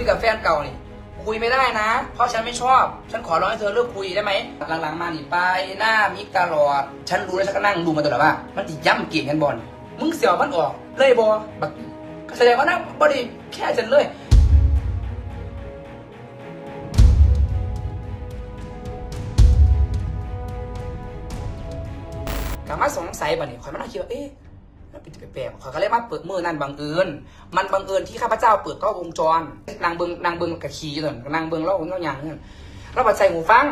ยกับแฟนเก่านี่คุยไม่ได้นะ เพราะฉันไม่ชอบ ฉันขอร้องให้เธอเลิกคุยได้ไหม หลังๆมานี่ไปหน้ามิกตลอด ฉันรู้แล้วฉันก็นั่งดูมาตลอดว่า มันติย่ำเก่งกันบอลมึงเสียวมันออก เลยบอบักแสดงว่านะบอดีแค่ฉันเลยกามาสงสัยบ่เนี่ยข่อยมานั่งคิดว่าเอ๊ะ มันเป็นแปลกๆขอยก็เลยมาเปิดมือนั่นบังเอิญมันบังเอิญที่ข้าพเจ้าเปิดกล้องวงจร นางเบิงนางเบิงกับขี่อยู่นั่นนางเบิงเล่าเล่าอย่างนั่นเราบัดใส่หูฟัง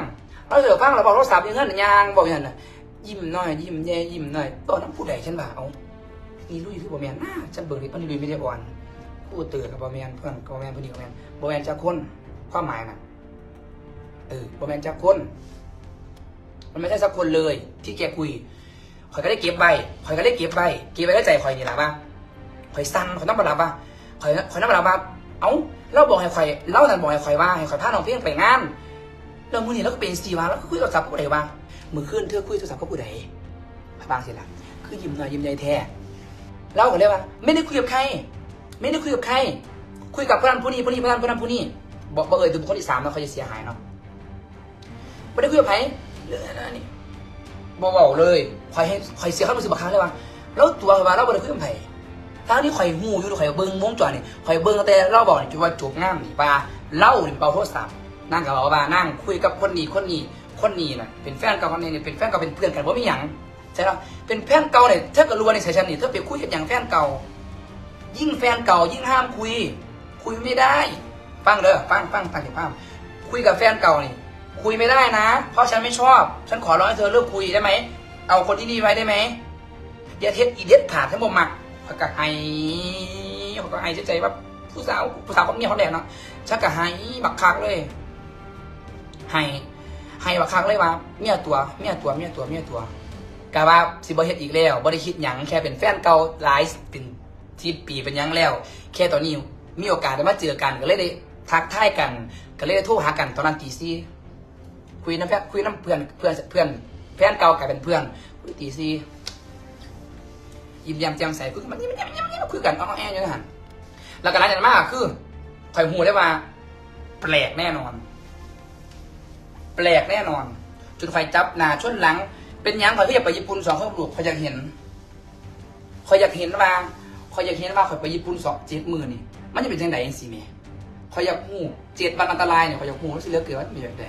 เราเสือฟังเราบอกโทรศัพท์อยังเงี้ยยางบอกอย่างนั้นยิ้มหน่อยยิ้มแย่ยิ้มหน่อยตอนนั้นผู้ใดฉันบ่าเอานี่ลุยคือบ่แมนน่าฉันเบิงนี่ปานนี่ลุยไม่ได้อ่อนผู้เตือนกับบ่แมนเพื่อนกับบ่แมนผู้นี้กับบ่แมนบ่แมนจะคนความหมายน่ะเออบ่แมนจะคนมันไม่ใช่สักคนเลยที่แกคุย ข่อยก็ได้เก็บใบข่อยก็ได้เก็บใบเก็บไว้ในใจข่อยนี่หละว่าข่อยสั่นข่อยต้องมารับว่าข่อยข่อยต้องมารับว่าเอ้าเราบอกให้ข่อยเล่านั่นบอกให้ข่อยว่าให้ข่อยพาน้องเพียงไปงานแล้วมื้อนี้เราก็เป็นสีวาแล้วก็คุยโทรศัพท์กับผู้ใดว่ามื้อคืนเธอคุยโทรศัพท์กับผู้ใดบางสิละคือยิ้มหน่อยยิ้มใหญ่แท้เล่ากันเลยว่า ไม่ได้คุยกับใคร ไม่ได้คุยกับใคร คุยกับผู้นั้นผู้นี้ผู้นี้ผู้นั้นผู้นั้นผู้นี้บอกบอกเอ่ยถึงคนที่สามแล้วเขาจะเสียหายเนาะไม่ได้คุยกับใครเรื่องนั้นนี่ บ่เบาเลยข่อยให้ข่อยเสียความรู้สึกบางครั้งเลยว่าแล้วตัวว่าเราบ่ได้คุยกับไผทางที่ข่อยหูอยู่ข่อยเบิ่งวงจรนี่ข่อยเบิ้งแต่เราบอกนี่จุว่าจบงานนี่ว่าเล่านี่เป่าโทรศัพท์นั่งกับว่านั่งคุยกับคนนี้คนนี้คนนี้น่ะเป็นแฟนเก่าคนนี้นี่เป็นแฟนเก่าเป็นเพื่อนกันบ่มีหยังใช่ป่ะเป็นแฟนเก่าเนี่ยถ้าเกิดรู้ว่าในสายชันนี่ถ้าไปคุยกับอย่างแฟนเก่า ยิ่งแฟนเก่ายิ่งห้ามคุย คุยไม่ได้ ฟังเด้อฟังฟังฟังถึงภาพคุยกับแฟนเก่านี่ คุยไม่ได้นะ เพราะฉันไม่ชอบ ฉันขอร้องให้เธอเลิกคุยได้ไหม เอาคนที่นี่ไว้ได้ไหมอย่าเท็ดอีเด็ดขาดทั้งหมดมักเขาก็ไห้เขาก็ไห้ใจว่าผู้สาวผู้สาวคนนี้เขาแดงเนาะฉันก็ไห้บักคักเลยไห้ไห้บักคักเลยว่าเมียตัวเมียตัวเมียตัวเมียตัวกะว่าสิบเฮ็ดอีกแล้วบ่ได้คิดหยังแค่เป็นแฟนเก่าหลายเป็นสิบปีเป็นยังแล้ว แค่ตอนนี้มีโอกาสได้มาเจอกันก็เลยได้ทักทายกันก็เลยได้โทรหากันตอนนั้นตีสี่ คุยน้ำเพื่อนคุยน้ำเพื่อนเพื่อนเพื่อนเพื่อนเก่ากลายเป็นเพื่อนคุยตีซียิ้มแย้มแจ่มใสคุยกันมันยิ้มแย้มยิ้มแย้มคุยกันอ้อแออยู่นะฮะแล้วก็หลังจากนั้นมากคือข่อยหูได้ว่า แปลกแน่นอน แปลกแน่นอนจนไฟจับหนาชนหลัง เป็นยังข่อยก็อยากไปญี่ปุ่นสองครอบครัวข่อยอยากเห็นข่อยอยากเห็นว่าข่อยอยากเห็นว่าข่อยไปญี่ปุ่นสองเจ็ดหมื่นนี่มันจะเป็นจังไดเองสิแม่ข่อยอยากหูเจ็ดวันอันตรายเนี่ยข่อยอยากหูแล้วสิเหลือเกินว่ามันเป็นแบบใด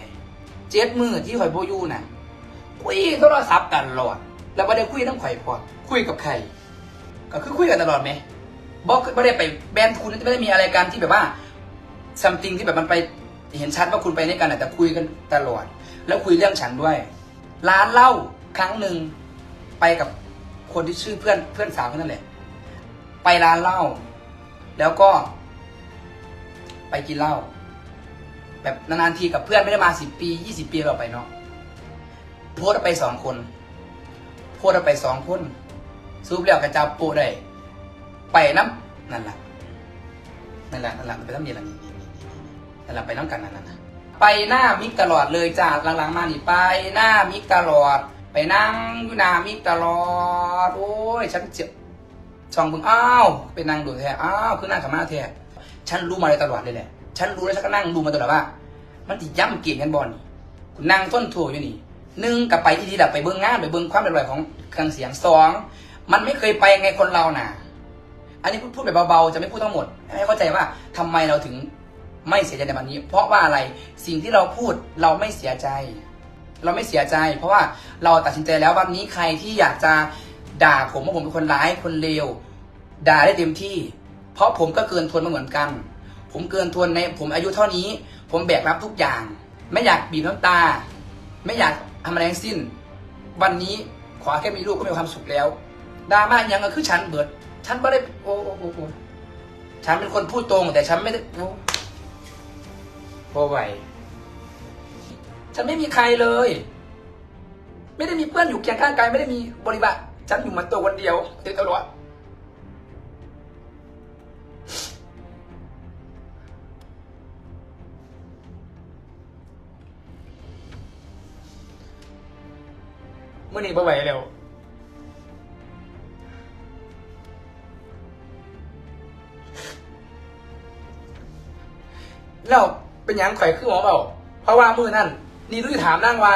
เจ็ดมือที่ข่อยโบอยูน่ะ คุยโทรศัพท์กันตลอด แล้วไม่ได้คุยน้ำข่อยพอคุยกับใคร ก็คือคุยกันตลอดไหมบอกไม่ได้ไปแบนคุณไม่ได้มีอะไรกันที่แบบว่า something ที่แบบมันไปเห็นชัดว่าคุณไปด้วยกันแต่คุยกันตลอด แล้วคุยเรื่องฉันด้วย ร้านเหล้าครั้งหนึ่งไปกับคนที่ชื่อเพื่อนเพื่อนสาวคนนั่นแหละ ไปร้านเหล้าแล้วก็ ไปกินเหล้า แบบนานๆทีกับเพื่อนไม่ได้มาสิบปียี่สิบปีเราไปเนาะโพสไปสองคน โพสไปสองคนซูปเรียกกระจับโปได้ไปน้ำนั่นแหละนั่นแหละนั่นแหละไปน้ำเย็นละนี่นี่นี่นี่นั่นแหละไปน้ำกันนั่นน่ะนะไปหน้ามิกตลอดเลยจ้าหลังๆมานี่ไปหน้ามิกตลอด ไปนั่งอยู่หน้ามิกตลอด โอ้ยฉันเจ็บช่องเบึงอ้าวเป็นนางดูแท้อ้าวคือหน้าขม่าแท้ฉันรู้มาเลยตลอดเลยแหละ ฉันรู้แล้วฉันก็นั่งดูมาตลอดว่า มันติย่ำเก่งกันบอลนี่กูนั่งต้นถั่วอยู่นี่หนึ่งกับไปที่ดีแบบไปเบิ้งงานไปเบิ้งความเรียบร้อยของเครื่องเสียงสองมันไม่เคยไปไงคนเราน่ะ อันนี้พูดแบบเบาๆจะไม่พูดทั้งหมดให้เข้าใจว่าทำไมเราถึงไม่เสียใจในวันนี้ เพราะว่าอะไรสิ่งที่เราพูดเราไม่เสียใจ เราไม่เสียใจ เพราะว่าเราตัดสินใจแล้ววันนี้ใครที่อยากจะด่าผมว่าผมเป็นคนร้ายคนเลวด่าได้เต็มที่ เพราะผมก็เกินทนมาเหมือนกัน ผมเกินทนในผมอายุเท่านี้ ผมแบกรับทุกอย่าง ไม่อยากบีบน้ำตา ไม่อยากทำอะไรทั้งสิ้น วันนี้ขอแค่มีลูกก็มีความสุขแล้วดราม่ายังก็คือฉันเบิด ฉันก็ได้โอ้โอ้โอ้ฉันเป็นคนพูดตรง แต่ฉันไม่ได้โอ้โอ้ไหวฉันไม่มีใครเลย ไม่ได้มีเพื่อนอยู่เคียงข้างกายไม่ได้มีบริบาฉันอยู่มันตัวคนเดียวตลอด มื่อนี้บ่ไหวแล้วแล้วเป็นหยังข่อยคือหมอเบาเพราะว่ามือนั่นนี่รู้ถามนั่งว่า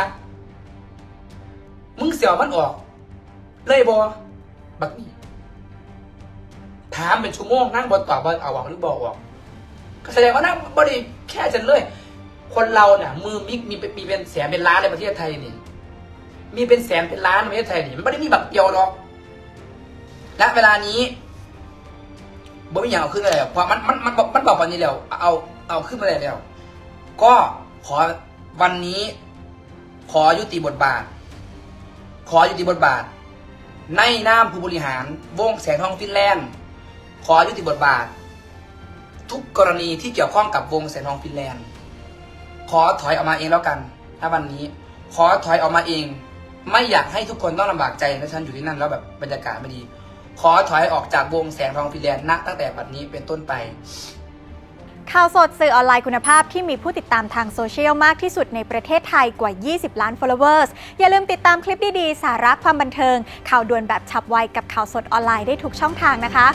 มึงเสียวมันออก เลยบอบักนี่ถามเป็นชั่วโมงนั่งบนตอบว่าเอาออกหรือบอกออกก็แสดงว่านั่งบริแค่ฉันเลย คนเราเนี่ยมือมีมีมีเป็นแสนเป็นล้านในประเทศไทยนี่ มีเป็นแสนเป็นล้านในประเทศไทยนี่มันไม่ได้มีแบบเดียวหรอกและเวลานี้บ่มีอย่างเอาขึ้นเลยเพราะมันมันมันบอกมันบอกวันนี้แล้วเอาเอาขึ้นมาเลยแล้ว ก็ขอวันนี้ ขอยุติบทบาท ขอยุติบทบาท ในนามผู้บริหาร วงแสงทองฟินแลนด์ขอยุติบทบาท ทุกกรณีที่เกี่ยวข้องกับวงแสงทองฟินแลนด์ ขอถอยออกมาเองแล้วกันถ้าวันนี้ ขอถอยออกมาเอง ไม่อยากให้ทุกคนต้องลำบากใจและฉันอยู่ที่นั่นแล้วแบบบรรยากาศไม่ดี ขอถอยออกจากวงแสงทองฟิแลนด์ณตั้งแต่บัดนี้เป็นต้นไป ข่าวสดสื่อออนไลน์คุณภาพที่มีผู้ติดตามทางโซเชียลมากที่สุดในประเทศไทยกว่า 20 ล้าน followers อย่าลืมติดตามคลิปดี ๆ สาระความบันเทิง ข่าวด่วนแบบฉับไวกับข่าวสดออนไลน์ได้ทุกช่องทางนะคะ